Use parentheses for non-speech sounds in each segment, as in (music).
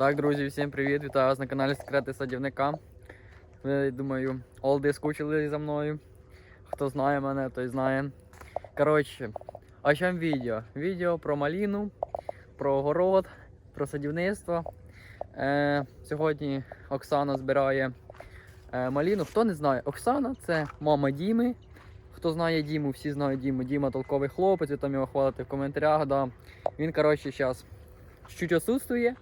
Так, друзі, всім привіт! Вітаю вас на каналі Секрети Садівника. Ви, думаю, олди скучили за мною. Хто знає мене, той знає. Коротше, о чому відео? Відео про маліну, про город, про садівництво. Е, сьогодні Оксана збирає е, маліну. Хто не знає, Оксана це мама Діми. Хто знає Діму, всі знають Діму. Діма толковий хлопець, ви там його хвалите в коментарях. Да. Він, коротше, зараз чуть отсутствує.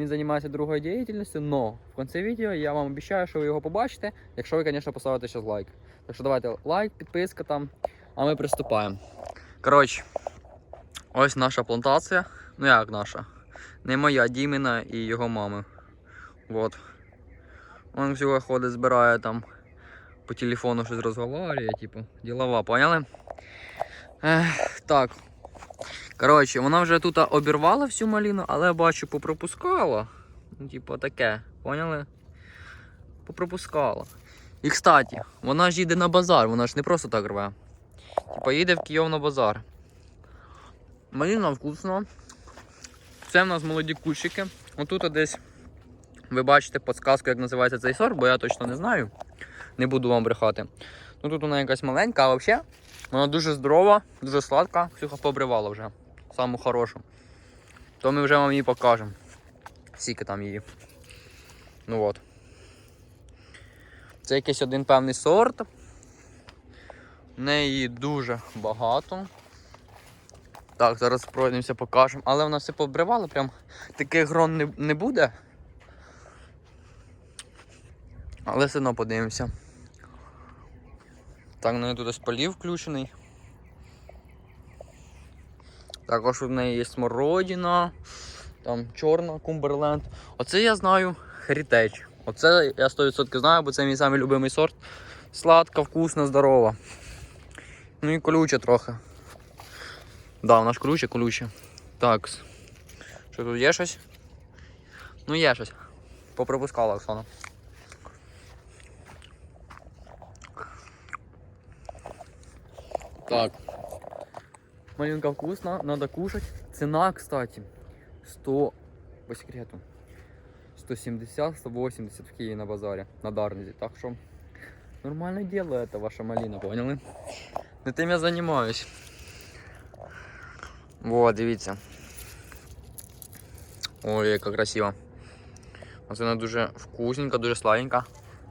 Він займається другою діяльністю, но в кінці відео я вам обіцяю, що ви його побачите, якщо ви, звісно, поставите зараз лайк. Так що давайте лайк, підписка там, а ми приступаємо. Коротше, ось наша плантація. Ну як наша? Не моя, Діміна і його мами. Вот. Он всього ходить, збирає там по телефону щось розговорює, типу, ділова, поняли? Ех, так, Коротше, вона вже тут обірвала всю маліну, але бачу, попропускала. Ну, типу, таке, поняли? Попропускала. І кстати, вона ж їде на базар, вона ж не просто так рве. Типа їде в Київ на базар. Маліна вкусна. Це в нас молоді кущики. Отут десь ви бачите подсказку, як називається цей сорт, бо я точно не знаю. Не буду вам брехати. Ну тут вона якась маленька, а взагалі вона дуже здорова, дуже сладка. Ксюха побривала вже. Саму хорошу. То ми вже вам її покажемо. Скільки там її. Ну от. Це якийсь один певний сорт. В неї дуже багато. Так, зараз пройдемося, покажемо. Але вона все побривала, прям таких грон не, не буде. Але все одно подивимося. Так, ну і тут ось полів включений. Також у неї є смородина, там чорна кумберленд. Оце я знаю Heritage. Оце я 100% знаю, бо це мій самий любимий сорт. Сладка, вкусна, здорова. Ну і колюча трохи. Да, вона ж колюча, колюча. Так. Що тут є щось? Ну є щось. Попропускала Оксана. Так. Малинка вкусна, надо кушать. Цена, кстати, 100, по секрету, 170-180 в Киеве на базаре, на Дарнизе. Так что нормальное дело это ваша малина, поняли? Этим я занимаюсь. Вот, дивіться. Ой, яка красиво. Оце вона дуже вкусненька, дуже сладенька.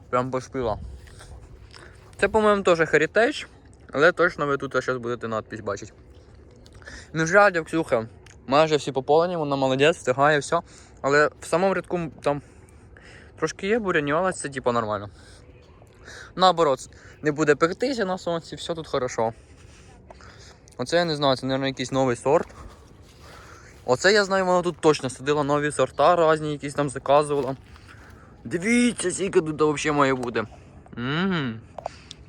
Прям поспіла. Це, по-моєму, теж Heritage. Але точно ви тут зараз будете надпись бачити. Ну, жаль, Ксюха. Майже всі пополені, вона молодець, встигає, все. Але в самому рядку там трошки є але це типу нормально. Наоборот, не буде пектися на сонці, все тут хорошо. Оце я не знаю, це, мабуть, якийсь новий сорт. Оце я знаю, вона тут точно садила нові сорта різні, якісь там заказувала. Дивіться, скільки тут взагалі має бути. Угу.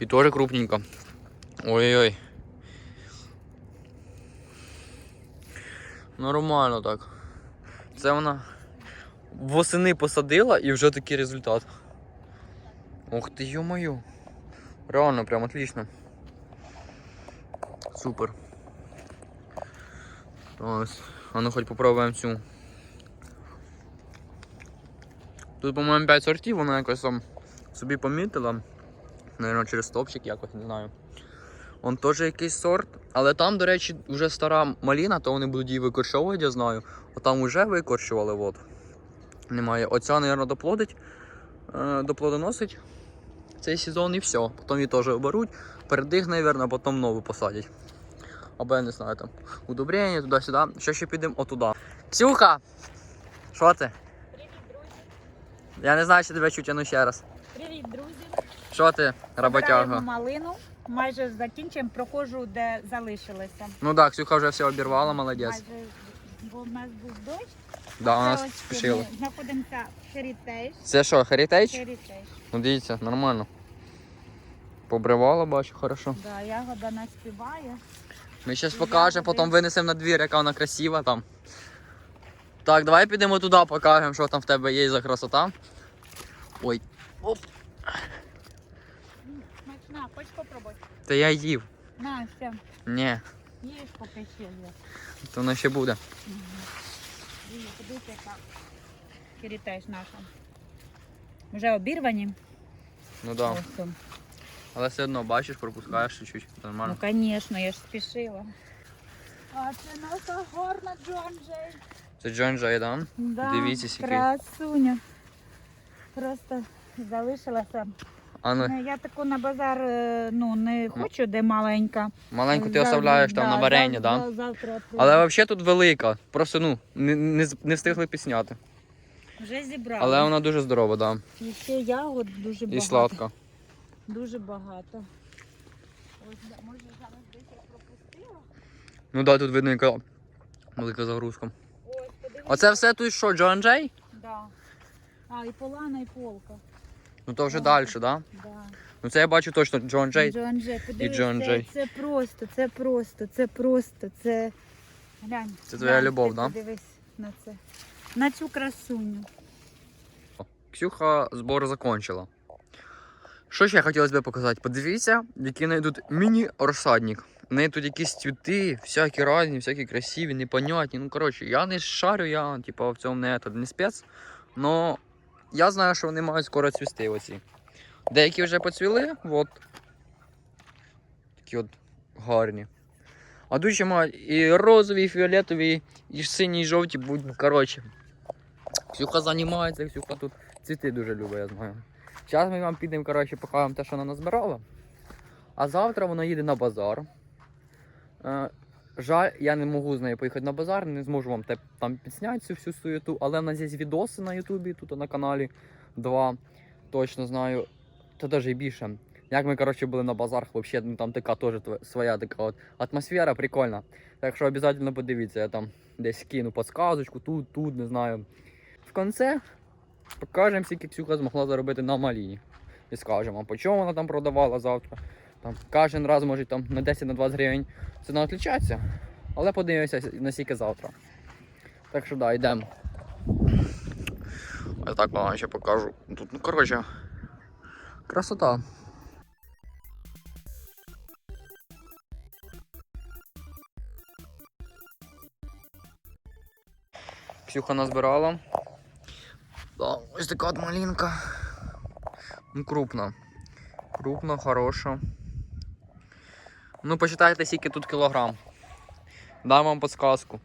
І теж крупненько. Ой-ой. Нормально так. Це вона восени посадила і вже такий результат. Ух ти, ё-моё. Реально, прям отлично. Супер. Ось. А ну хоч попробуємо цю. Тут, по-моєму, 5 сортів, вона якось там собі помітила. Наверно, через стопчик якось, не знаю. Он теж якийсь сорт. Але там, до речі, вже стара маліна, то вони будуть її викорчовувати, я знаю. А там вже викорчували, от. Немає. Оця, мабуть, доплодить, е, доплодоносить цей сезон і все. Потім її теж оберуть, передих, мабуть, а потім нову посадять. Або я не знаю там. Удобрення туди-сюди. Що ще підемо отуда. Ксюха! Що ти? Привіт, друзі! Я не знаю, чи тебе чуть, а ну ще раз. Привіт, друзі! Що ти, роботяга? Збираємо малину. Майже закінчуємо, проходжу, де залишилося. Ну так, Ксюха вже все обірвала, молодець. Майже, бо в нас був дощ. Да, у нас спішило. Ми знаходимося в Heritage. Це що, Heritage? Heritage. Ну дивіться, нормально. Побривала, бачу, хорошо. Да, ягода не співає. Ми зараз покажемо, потім винесемо на двір, яка вона красива там. Так, давай підемо туди, покажемо, що там в тебе є за красота. Ой. Оп. Хочеш попробувати? Та я їв. На, все, Ні, їж поки ще є. то воно ще буде. Дивіться, Подивіться, яка керітеж наша. Вже обірвані. Ну да. Ось. Але все одно бачиш, пропускаєш чуть-чуть. Ну, Нормально. звісно, я ж спішила. А це наша гарна Джонджей. Це Джон Джей, да? Да, Дивіться, скільки. красуня. Просто залишилася. А ну, Я таку на базар е, ну, не хочу, де маленька. маленьку ти За- оставляєш там да, на варення, да? Завтра Але взагалі тут велика. Просто ну, не, не, з- не встигли пісняти. вже зібрала. Але вона дуже здорова, да. І ще ягод дуже багато. І сладка. Дуже багато. Ось, да, може зараз десь я пропустила? Ну да, тут видно, яка велика загрузка. Ось, подивіться. Оце все тут що, Джон Джей? Да. А, і полана, і полка. Ну то вже далі, да? Да. Ну це я бачу точно Джон Джей. Джон Джей, подивись, Джон це, Джей. це просто, це просто, це просто, це. Глянь. Це твоя глянь, любов, ти да? Подивись на це. На цю красуню. Ксюха збор закончила. Що ще хотілося б показати? Подивіться, який в неї тут міні-розсадник. У неї тут якісь цвіти, всякі різні, всякі красиві, непонятні. Ну, коротше, я не шарю, я типу, в цьому не, не спец. Но я знаю, що вони мають скоро цвісти оці. Деякі вже поцвіли, от. Такі от гарні. А ще мають і розові, і фіолетові, і сині, і жовті, будь, коротше. Ксюха займається, Ксюха тут цвіти дуже любить, я знаю. Зараз ми вам підемо, коротше, покажемо те, що вона назбирала. А завтра вона їде на базар. Жаль, я не можу з нею поїхати на базар, не зможу вам те, там підсняти цю всю суєту, але в нас є відоси на Ютубі, тут на каналі. Два. Точно знаю. Та навіть і більше. Як ми, коротше, були на базарах, взагалі, ну там така теж своя така от атмосфера прикольна. Так що обов'язково подивіться, я там десь кину подсказочку, тут, тут, не знаю. В кінці покажемо, скільки Ксюха змогла заробити на маліні. І скажемо, по чому вона там продавала завтра. Там, кожен раз може там на 10-20 гривень ціна відрізняється. Але подивимося на скільки завтра. Так що да, йдемо. Ось так вам ще покажу. Тут, ну коротше, красота. Ксюха назбирала. Да, ось така от малинка. Ну, крупна. Крупна, хороша. Ну, почитайте, скільки тут кілограм. Дам вам підсказку.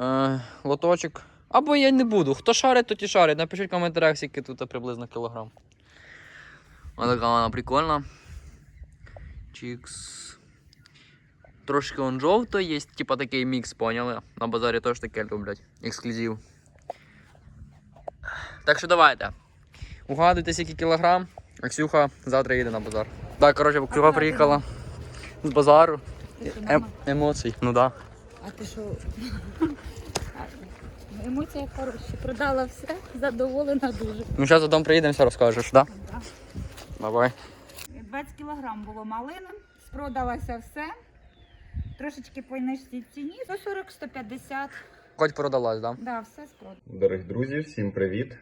Е, лоточок. Або я не буду. Хто шарить, то ті шарить. Напишіть в коментарях, скільки тут приблизно кілограм. Ось така вона прикольна. Чікс. Трошки он жовто є, типа такий мікс, поняли? На базарі теж таке люблять. Ексклюзив. Так що давайте. Угадуйте, скільки кілограм, а Ксюха завтра їде на базар. Так, коротше, Ксюха приїхала з базару. Ем, емоцій, ну да. А ти що? (laughs) Емоції хороші. Продала все, задоволена дуже. Ну зараз додому приїдемося, розкажеш, да? Да. Давай. 20 кілограм було малини, спродалося все. Трошечки по нижчій ціні, за 40-150. Хоч продалась, да? Да, все спродано. Дорогі друзі, всім привіт!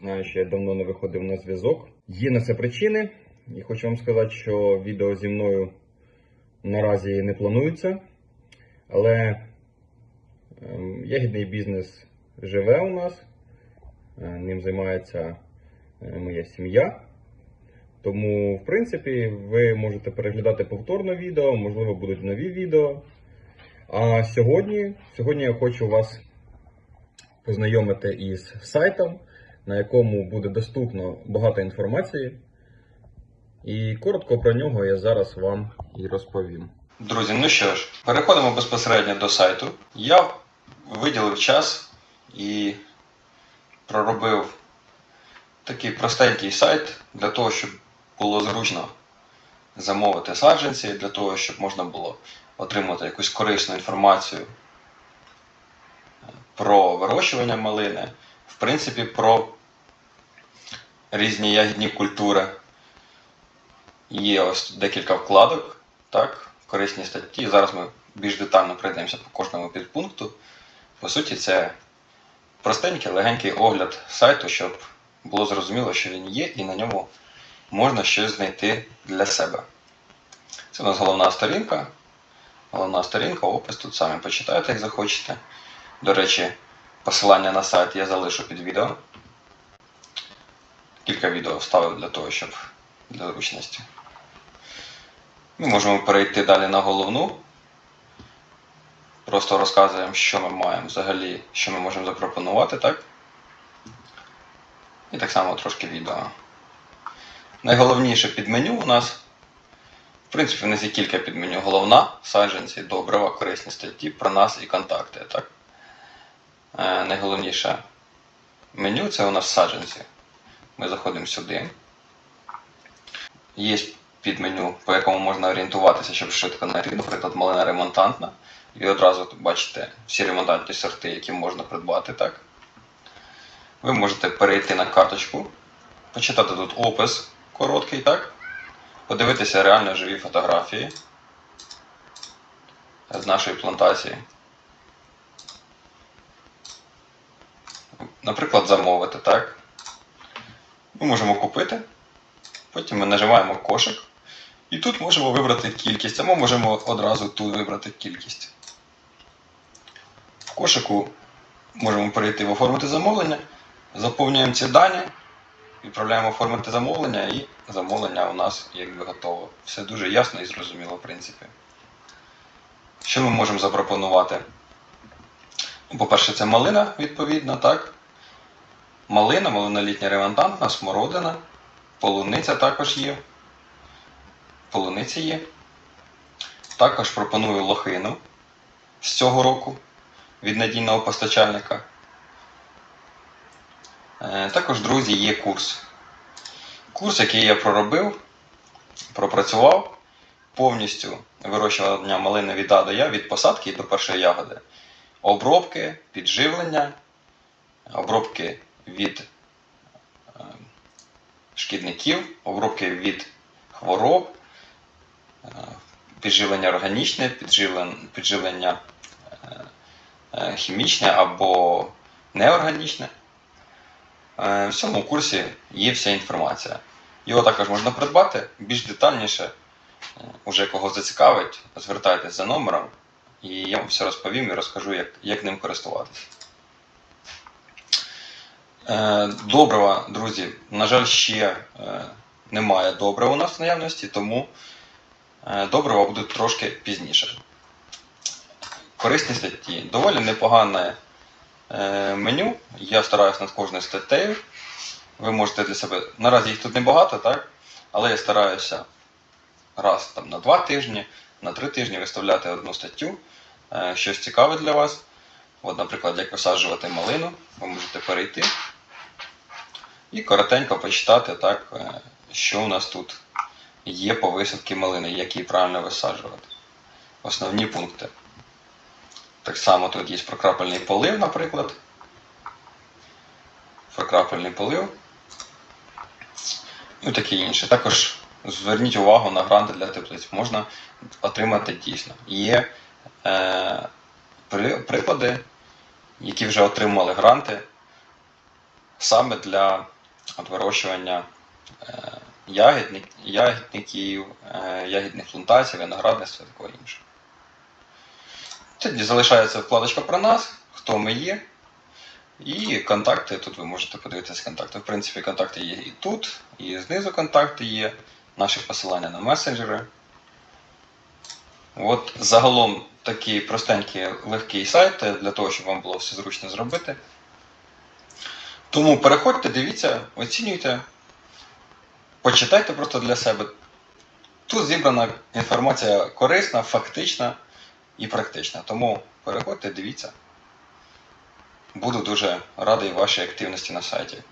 Знаю, що я давно не виходив на зв'язок. Є на це причини, і хочу вам сказати, що відео зі мною наразі не планується. Але ем, ягідний бізнес живе у нас, е, ним займається е, моя сім'я. Тому, в принципі, ви можете переглядати повторно відео, можливо, будуть нові відео. А сьогодні, сьогодні я хочу вас познайомити із сайтом, на якому буде доступно багато інформації. І коротко про нього я зараз вам і розповім. Друзі, ну що ж, переходимо безпосередньо до сайту. Я виділив час і проробив такий простенький сайт для того, щоб було зручно замовити саджанці, для того, щоб можна було отримати якусь корисну інформацію про вирощування малини, в принципі, про різні ягідні культури. Є ось декілька вкладок, так, корисні статті. Зараз ми більш детально пройдемося по кожному підпункту. По суті, це простенький, легенький огляд сайту, щоб було зрозуміло, що він є, і на ньому можна щось знайти для себе. Це у нас головна сторінка. Головна сторінка, опис тут самі почитаєте, як захочете. До речі, Посилання на сайт я залишу під відео. Кілька відео вставив для того, щоб для зручності. Ми можемо перейти далі на головну. Просто розказуємо, що ми маємо взагалі, що ми можемо запропонувати, так? І так само трошки відео. Найголовніше під меню у нас, в принципі, у нас є кілька підменю. Головна, саджанці, добрива, корисні статті, про нас і контакти. Так? Е, найголовніше меню це у нас саджанці. Ми заходимо сюди. Є підменю, по якому можна орієнтуватися, щоб швидко знайти, наприклад, малина ремонтантна. І одразу бачите всі ремонтантні сорти, які можна придбати. так? Ви можете перейти на карточку, почитати тут опис короткий, так? Подивитися реально живі фотографії з нашої плантації. Наприклад, замовити, так? Ми можемо купити, потім ми нажимаємо кошик. І тут можемо вибрати кількість, а ми можемо одразу тут вибрати кількість. В кошику можемо перейти в оформити замовлення, заповнюємо ці дані, відправляємо оформити замовлення і замовлення у нас якби готово. Все дуже ясно і зрозуміло, в принципі. Що ми можемо запропонувати? Ну, По-перше, це малина, відповідно, так? Малина, малинолітня ремонтантна, смородина, полуниця також є. Полуниця є. Також пропоную лохину з цього року від надійного постачальника. Е, Також, друзі, є курс. Курс, який я проробив, пропрацював повністю вирощування малини від А до Я, від посадки до першої ягоди. Обробки, підживлення, обробки від е, шкідників, обробки від хвороб, підживлення органічне, підживлення, е, е, хімічне або неорганічне. Е, В цьому курсі є вся інформація. Його також можна придбати більш детальніше, уже кого зацікавить, звертайтесь за номером, і я вам все розповім і розкажу, як, як ним користуватися. Добрива, друзі, на жаль, ще немає добрива у нас в наявності, тому добрива будуть трошки пізніше. Корисні статті. Доволі непогане е, меню. Я стараюсь над кожною статтею. Ви можете для себе. Наразі їх тут небагато, так? Але я стараюся раз там, на два тижні, на три тижні виставляти одну статтю, е, щось цікаве для вас. От, наприклад, як висаджувати малину, ви можете перейти і коротенько почитати, так, е, що у нас тут є по висадці малини, як її правильно висаджувати. Основні пункти. Так само тут є прокрапельний полив, наприклад. Прокрапельний полив. Ну, таке інше. Також зверніть увагу на гранти для теплиць. Можна отримати дійсно. Є е, при, приклади, які вже отримали гранти саме для вирощування е, ягідник, ягідників, е, ягідних плантацій, виноградництва і такого іншого. Тоді залишається вкладочка про нас, хто ми є. І контакти. Тут ви можете подивитися контакти. В принципі, контакти є і тут, і знизу контакти є, наші посилання на месенджери. От загалом такий простенький легкий сайт для того, щоб вам було все зручно зробити. Тому переходьте, дивіться, оцінюйте, почитайте просто для себе. Тут зібрана інформація корисна, фактична і практична. Тому переходьте, дивіться. Буду дуже радий вашій активності на сайті.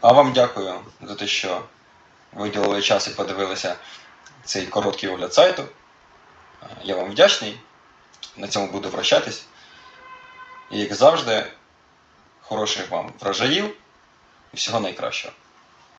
А вам дякую за те, що виділили час і подивилися цей короткий огляд сайту. Я вам вдячний. На цьому буду прощатись. І як завжди, хороших вам врожаїв і всього найкращого.